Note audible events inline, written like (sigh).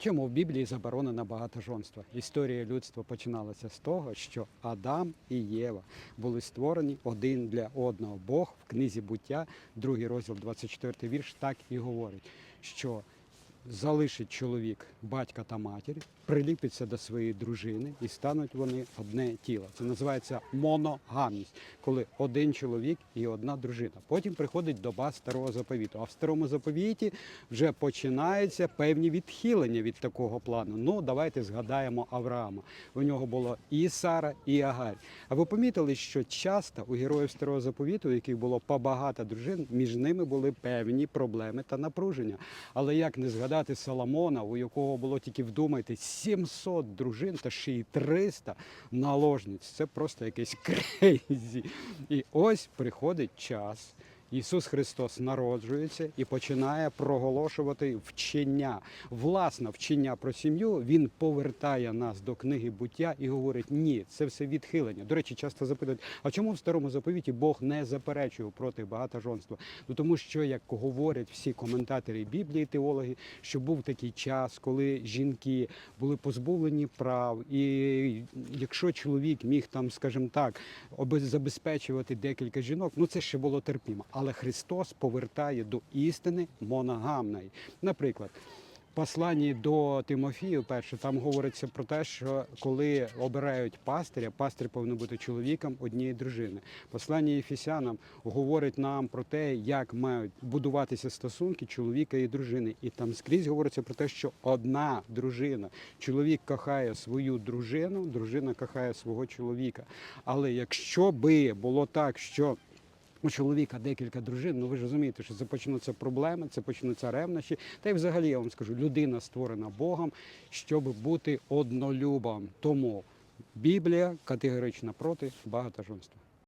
Чому в Біблії заборонено багатожонство? Історія людства починалася з того, що Адам і Єва були створені один для одного. Бог в книзі буття, другий розділ, 24 вірш, так і говорить, що залишить чоловік батька та матір, приліпиться до своєї дружини і стануть вони одне тіло. Це називається моногамність, коли один чоловік і одна дружина. Потім приходить доба старого заповіту. А в старому заповіті вже починаються певні відхилення від такого плану. Ну, давайте згадаємо Авраама. У нього було і Сара, і Агарь. А ви помітили, що часто у героїв старого заповіту, у яких було побагато дружин, між ними були певні проблеми та напруження. Але як не згадати Соломона, у якого було тільки вдумайте 700 дружин та ще й 300 наложниць. Це просто якесь (laughs) крейзі. І ось приходить час. Ісус Христос народжується і починає проголошувати вчення. Власне вчення про сім'ю Він повертає нас до книги буття і говорить: ні, це все відхилення. До речі, часто запитують, а чому в старому заповіті Бог не заперечував проти багатожонства? Ну тому що, як говорять всі коментатори Біблії, теологи, що був такий час, коли жінки були позбавлені прав, і якщо чоловік міг там, скажімо так, забезпечувати декілька жінок, ну це ще було терпімо. Але Христос повертає до істини моногамної. Наприклад. Посланні до Тимофію, перше, там говориться про те, що коли обирають пастиря, пастир повинен бути чоловіком однієї дружини. Послання Єфесянам говорить нам про те, як мають будуватися стосунки чоловіка і дружини. І там скрізь говориться про те, що одна дружина, чоловік кохає свою дружину, дружина кохає свого чоловіка. Але якщо би було так, що у чоловіка декілька дружин, ну ви ж розумієте, що це почнуться проблеми, це почнуться ревнощі. Та й взагалі я вам скажу, людина створена Богом, щоб бути однолюбом. Тому Біблія категорично проти багатоженства.